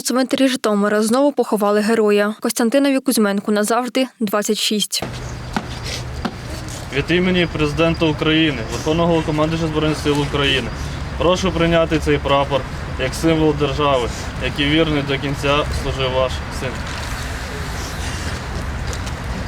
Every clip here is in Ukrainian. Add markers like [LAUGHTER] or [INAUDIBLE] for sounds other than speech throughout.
цвинтарі Житомира знову поховали героя Костянтинові Кузьменку назавжди 26. Від імені президента України, Верховного Головнокомандуюча Збройних сил України. Прошу прийняти цей прапор як символ держави, який вірний до кінця служив ваш син.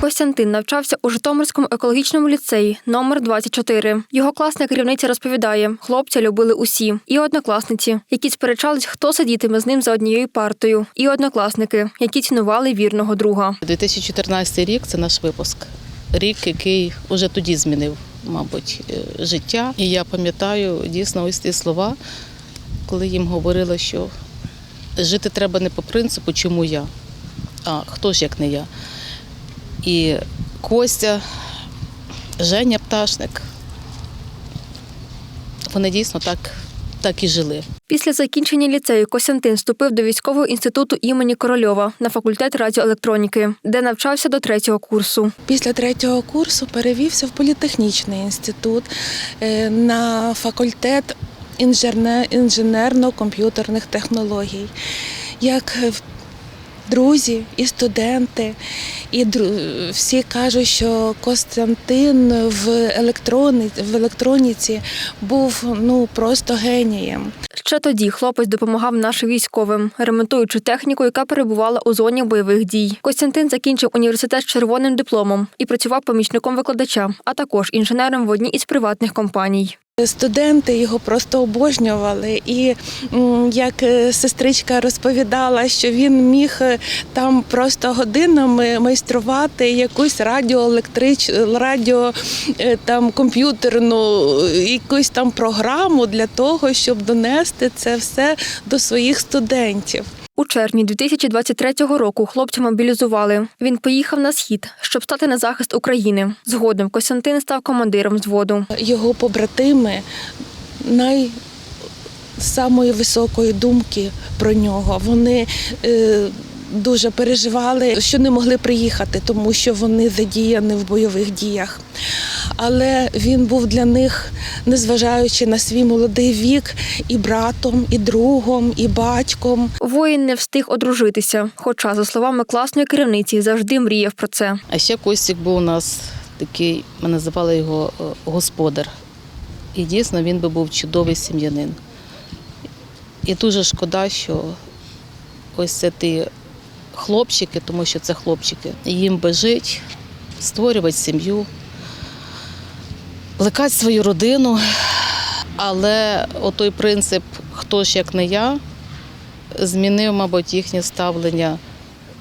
Костянтин навчався у Житомирському екологічному ліцеї номер 24. Його класна керівниця розповідає, хлопця любили усі, і однокласниці, які сперечались, хто сидітиме з ним за однією партою, і однокласники, які цінували вірного друга. 2014 рік це наш випуск. Рік, який уже тоді змінив, мабуть, е, життя. І я пам'ятаю дійсно ось ті слова, коли їм говорила, що жити треба не по принципу, чому я, а хто ж як не я. І Костя, Женя Пташник. Вони дійсно так, так і жили. Після закінчення ліцею Костянтин вступив до військового інституту імені Корольова на факультет радіоелектроніки, де навчався до третього курсу. Після третього курсу перевівся в політехнічний інститут е, на факультет інженерно-комп'ютерних технологій. Як друзі і студенти, і всі кажуть, що Костянтин в електроні, в електроніці був ну просто генієм. Ще тоді хлопець допомагав нашим військовим, ремонтуючи техніку, яка перебувала у зоні бойових дій. Костянтин закінчив університет з червоним дипломом і працював помічником викладача, а також інженером в одній із приватних компаній. Студенти його просто обожнювали. І як е, сестричка розповідала, що він міг е, там просто годинами майструвати якусь радіоелектрич, радіо е, там комп'ютерну якусь там програму для того, щоб донести це все до своїх студентів. У червні 2023 року хлопця мобілізували. Він поїхав на схід, щоб стати на захист України. Згодом Костянтин став командиром взводу. Його побратими най самої високої думки про нього. Вони е, дуже переживали, що не могли приїхати, тому що вони задіяні в бойових діях. Але він був для них, незважаючи на свій молодий вік, і братом, і другом, і батьком. Воїн не встиг одружитися, хоча, за словами класної керівниці, завжди мріяв про це. А ще Костік був у нас такий, ми називали його е, господар. І дійсно він би був чудовий сім'янин. І дуже шкода, що ось це ті хлопчики, тому що це хлопчики, їм би жити, створювати сім'ю, плекати свою родину. Але отой принцип хто ж як не я змінив, мабуть, їхнє ставлення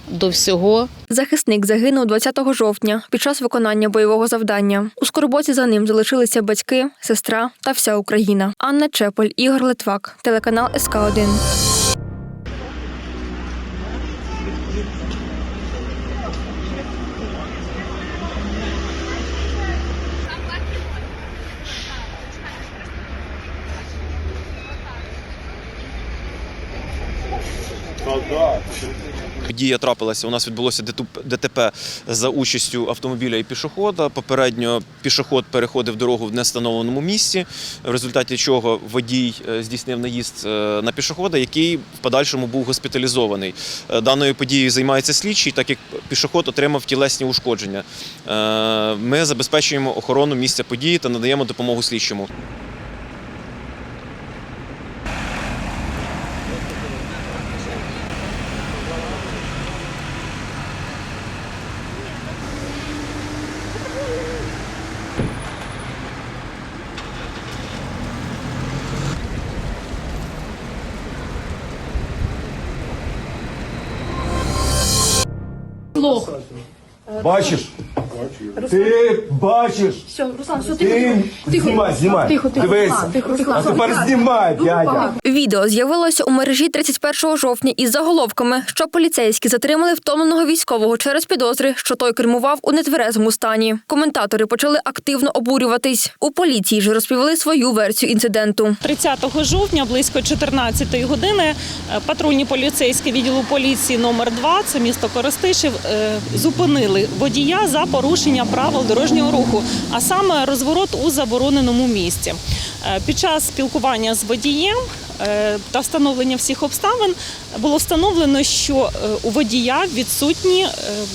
до всього. Захисник загинув 20 жовтня під час виконання бойового завдання. У скорботі за ним залишилися батьки, сестра та вся Україна. Анна Чеполь, Ігор Литвак, телеканал СК 1 Подія трапилася. У нас відбулося ДТП за участю автомобіля і пішохода. Попередньо пішоход переходив дорогу в нестановленому місці, в результаті чого водій е, здійснив наїзд е, на пішохода, який в подальшому був госпіталізований. Е, Даною подією займається слідчий, так як пішоход отримав тілесні ушкодження. Ми забезпечуємо охорону місця події та надаємо допомогу слідчому. Бачиш? Ти бачиш? Все, Руслан, все, Ти тихо. знімай, знімай. Тихо, тихо, Дивись. Руслан, тихо, Руслан. А тепер знімай, дядя. Відео з'явилося у мережі 31 жовтня із заголовками, що поліцейські затримали втомленого військового через підозри, що той кермував у нетверезому стані. Коментатори почали активно обурюватись. У поліції ж розповіли свою версію інциденту. 30 жовтня близько 14 години е, патрульні поліцейські відділу поліції номер 2 це місто Коростишів, е, зупинили водія за порушення правил дорожнього руху, а саме розворот у забороненому місці. Е, Під час спілкування з водієм е, та встановлення всіх обставин було встановлено, що е, у водія відсутні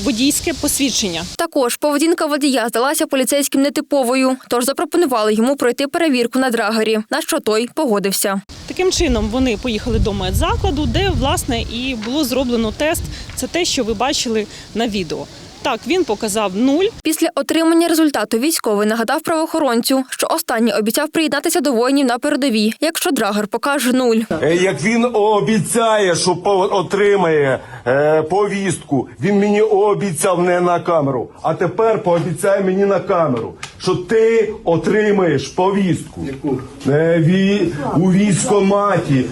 водійське посвідчення. Також поведінка водія здалася поліцейським нетиповою, тож запропонували йому пройти перевірку на драгері, на що той погодився. Таким чином вони поїхали до медзакладу, де власне і було зроблено тест. Це те, що ви бачили на відео. Так, він показав нуль. Після отримання результату військовий нагадав правоохоронцю, що останній обіцяв приєднатися до воїнів на передовій, якщо драгер покаже нуль. Е, Як він обіцяє, що отримає е, повістку, він мені обіцяв не на камеру. А тепер пообіцяє мені на камеру, що ти отримаєш повістку. Е, ві, у військоматі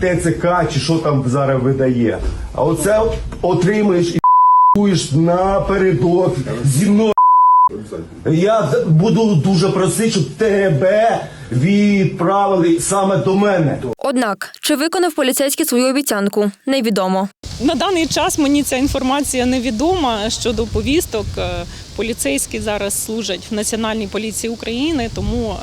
ТЦК чи що там зараз видає. А оце отримаєш будеш напередок зі мною. Я буду дуже просити, щоб тебе відправили саме до мене. Однак, чи виконав поліцейський свою обіцянку, невідомо. На даний час мені ця інформація невідома щодо повісток. Е, Поліцейські зараз служать в Національній поліції України, тому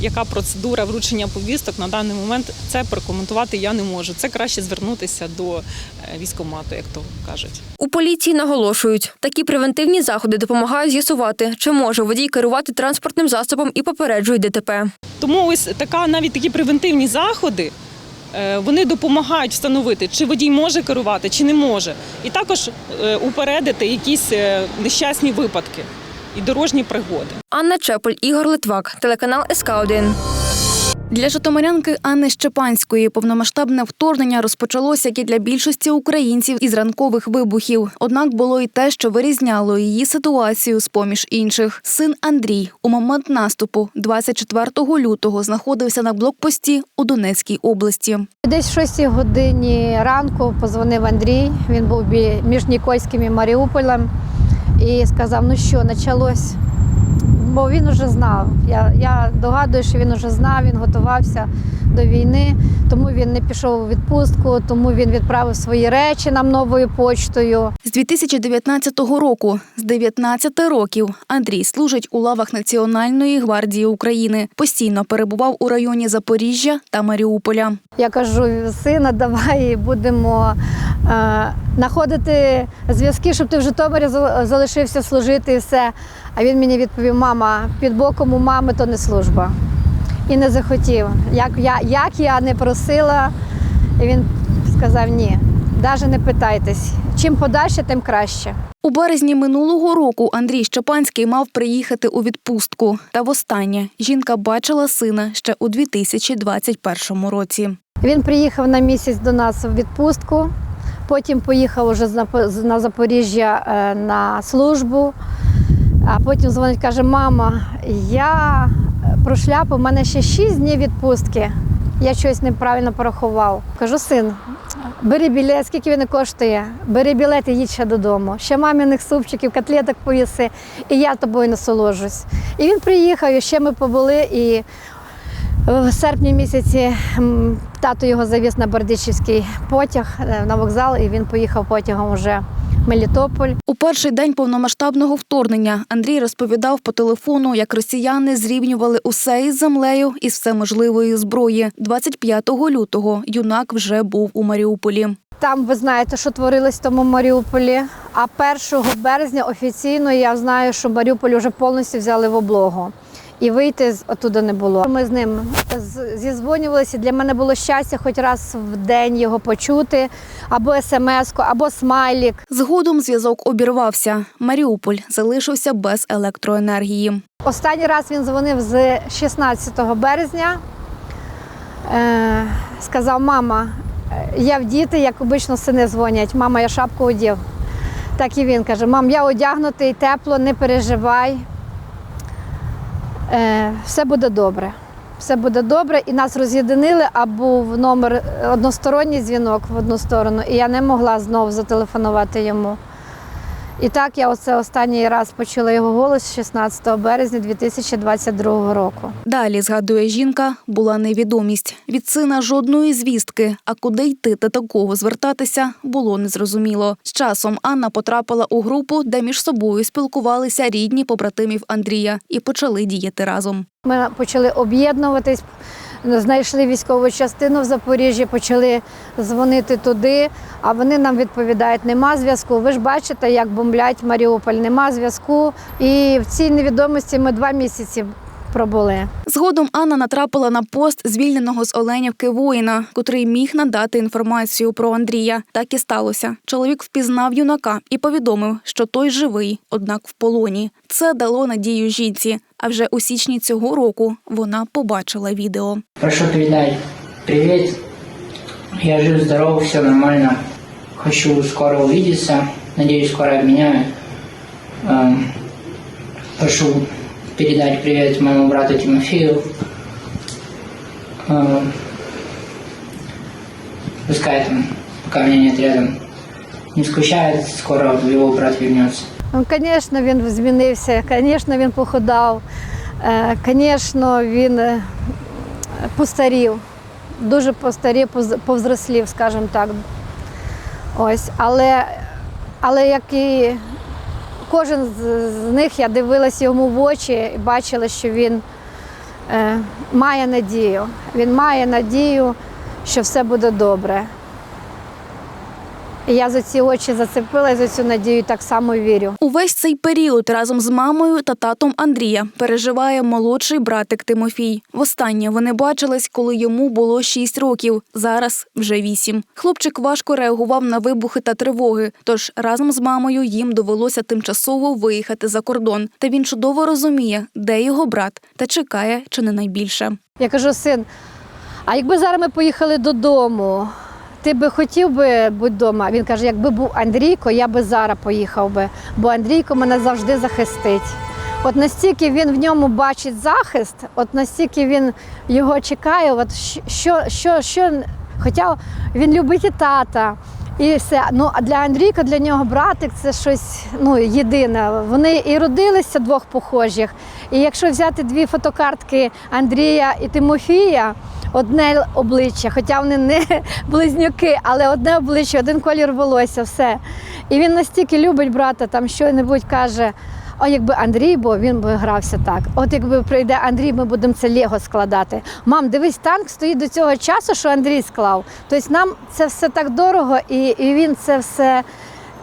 яка процедура вручення повісток на даний момент це прокоментувати я не можу. Це краще звернутися до е, військкомату, як то кажуть. У поліції наголошують, такі превентивні заходи допомагають з'ясувати, чи може водій керувати транспортним засобом і попереджують ДТП. Тому ось така навіть такі превентивні заходи. е, Вони допомагають встановити, чи водій може керувати, чи не може, і також е, упередити якісь нещасні випадки і дорожні пригоди. Анна Чеполь, Ігор Литвак, телеканал СК 1 Для житомирянки Анни Щепанської повномасштабне вторгнення розпочалося, як і для більшості українців із ранкових вибухів. Однак було й те, що вирізняло її ситуацію з поміж інших. Син Андрій у момент наступу 24 лютого знаходився на блокпості у Донецькій області. Десь в 6 годині ранку позвонив Андрій. Він був між Нікольським і Маріуполем і сказав: ну що, почалось. Бо він уже знав. Я, я догадую, що він уже знав, він готувався до війни, тому він не пішов у відпустку, тому він відправив свої речі нам новою почтою. З 2019 року, з 19 років, Андрій служить у лавах Національної гвардії України. Постійно перебував у районі Запоріжжя та Маріуполя. Я кажу, сина, давай будемо е, знаходити зв'язки, щоб ти в Житомирі зал- залишився служити і все. А він мені відповів: мама, під боком у мами то не служба. І не захотів. Як я, як я не просила, і він сказав ні. Навіть не питайтесь. Чим подальше, тим краще. У березні минулого року Андрій Щепанський мав приїхати у відпустку. Та востаннє жінка бачила сина ще у 2021 році. Він приїхав на місяць до нас в відпустку, потім поїхав уже на Запоріжжя е, на службу. А потім дзвонить, каже: мама, я прошляпав, у мене ще 6 днів відпустки. Я щось неправильно порахував. Кажу, син, бери білет, скільки він коштує, бери білет і їдь ще додому. Ще маміних супчиків, котлеток поїси, і я тобою насолоджусь. І він приїхав, і ще ми побули. І в серпні місяці тато його завіз на Бердичівський потяг е, на вокзал, і він поїхав потягом уже в Мелітополь. У перший день повномасштабного вторгнення Андрій розповідав по телефону, як росіяни зрівнювали усе із землею із всеможливої зброї. 25 лютого юнак вже був у Маріуполі. Там ви знаєте, що творилось в тому Маріуполі. А 1 березня офіційно я знаю, що Маріуполь вже повністю взяли в облогу. І вийти з оттуда не було. Ми з ним зізвонювалися. Для мене було щастя хоч раз в день його почути, або смс-ку, або смайлік. Згодом зв'язок обірвався. Маріуполь залишився без електроенергії. Останній раз він дзвонив з 16 березня. Е, сказав, мама, е, я в діти, як обично сини дзвонять. Мама, я шапку одів. Так і він каже: мам, я одягнутий, тепло, не переживай. Е, все буде добре. Все буде добре. І нас роз'єдинили, а був номер е, односторонній дзвінок в одну сторону, і я не могла знову зателефонувати йому. І так я оце останній раз почула його голос 16 березня 2022 року. Далі, згадує жінка, була невідомість. Від сина жодної звістки, а куди йти та до кого звертатися, було незрозуміло. З часом Анна потрапила у групу, де між собою спілкувалися рідні побратимів Андрія і почали діяти разом. Ми почали об'єднуватись, знайшли військову частину в Запоріжжі, почали дзвонити туди, а вони нам відповідають, нема зв'язку. Ви ж бачите, як бомблять Маріуполь, нема зв'язку. І в цій невідомості ми два місяці пробули. Згодом Анна натрапила на пост звільненого з Оленівки воїна, котрий міг надати інформацію про Андрія. Так і сталося. Чоловік впізнав юнака і повідомив, що той живий, однак в полоні. Це дало надію жінці. А вже у січні цього року вона побачила відео. Прошу передать привет. Я жив, здоров, все нормально. Хочу скоро увидеться. Надеюсь, скоро обменяю. Прошу передать привет моему брату Тимофею. Пускай там, пока меня нет рядом, не скучает, скоро его брат вернется. Ну, Звісно, він змінився, звісно, він похудав, е, звісно, він е, постарів, дуже постарів, повзрослів, скажімо так. Ось, але, але як і кожен з, з них, я дивилася йому в очі і бачила, що він е, має надію. Він має надію, що все буде добре. Я за ці очі зацепилася, за цю надію так само вірю. Увесь цей період разом з мамою та татом Андрія переживає молодший братик Тимофій. Востаннє вони бачились, коли йому було 6 років. Зараз вже 8. Хлопчик важко реагував на вибухи та тривоги. Тож разом з мамою їм довелося тимчасово виїхати за кордон. Та він чудово розуміє, де його брат, та чекає чи не найбільше. Я кажу, син, а якби зараз ми поїхали додому, ти би хотів би бути вдома? Він каже, якби був Андрійко, я би зараз поїхав би, бо Андрійко мене завжди захистить. От настільки він в ньому бачить захист, от настільки він його чекає, от що, що, що, хоча він любить і тата. І все. Ну а для Андрійка, для нього братик це щось ну, єдине. Вони і родилися двох похожих. І якщо взяти дві фотокартки Андрія і Тимофія, одне обличчя, хоча вони не [LAUGHS] близнюки, але одне обличчя, один колір волосся, все. І він настільки любить брата, там що-небудь каже. О, якби Андрій був, він би грався так. От якби прийде Андрій, ми будемо це Лего складати. Мам, дивись, танк стоїть до цього часу, що Андрій склав. Тобто нам це все так дорого, і, і він це все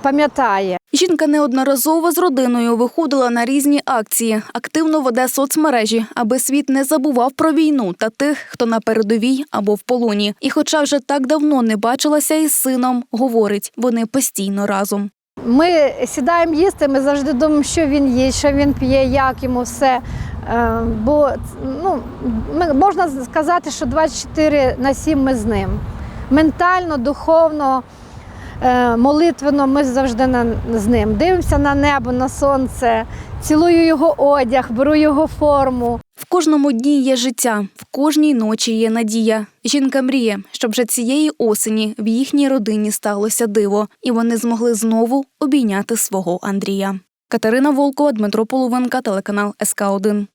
пам'ятає. Жінка неодноразово з родиною виходила на різні акції, активно веде соцмережі, аби світ не забував про війну та тих, хто на передовій або в полоні. І, хоча вже так давно не бачилася із сином, говорить, вони постійно разом. Ми сідаємо їсти, ми завжди думаємо, що він їсть, що він п'є, як йому все. Е, Бо ну, можна сказати, що 24 на 7 ми з ним. Ментально, духовно, е, молитвенно ми завжди з ним. Дивимося на небо, на сонце, цілую його одяг, беру його форму. В кожному дні є життя, в кожній ночі є надія. Жінка мріє, щоб вже цієї осені в їхній родині сталося диво, і вони змогли знову обійняти свого Андрія. Катерина Волкова, Дмитро Половинка, телеканал СК 1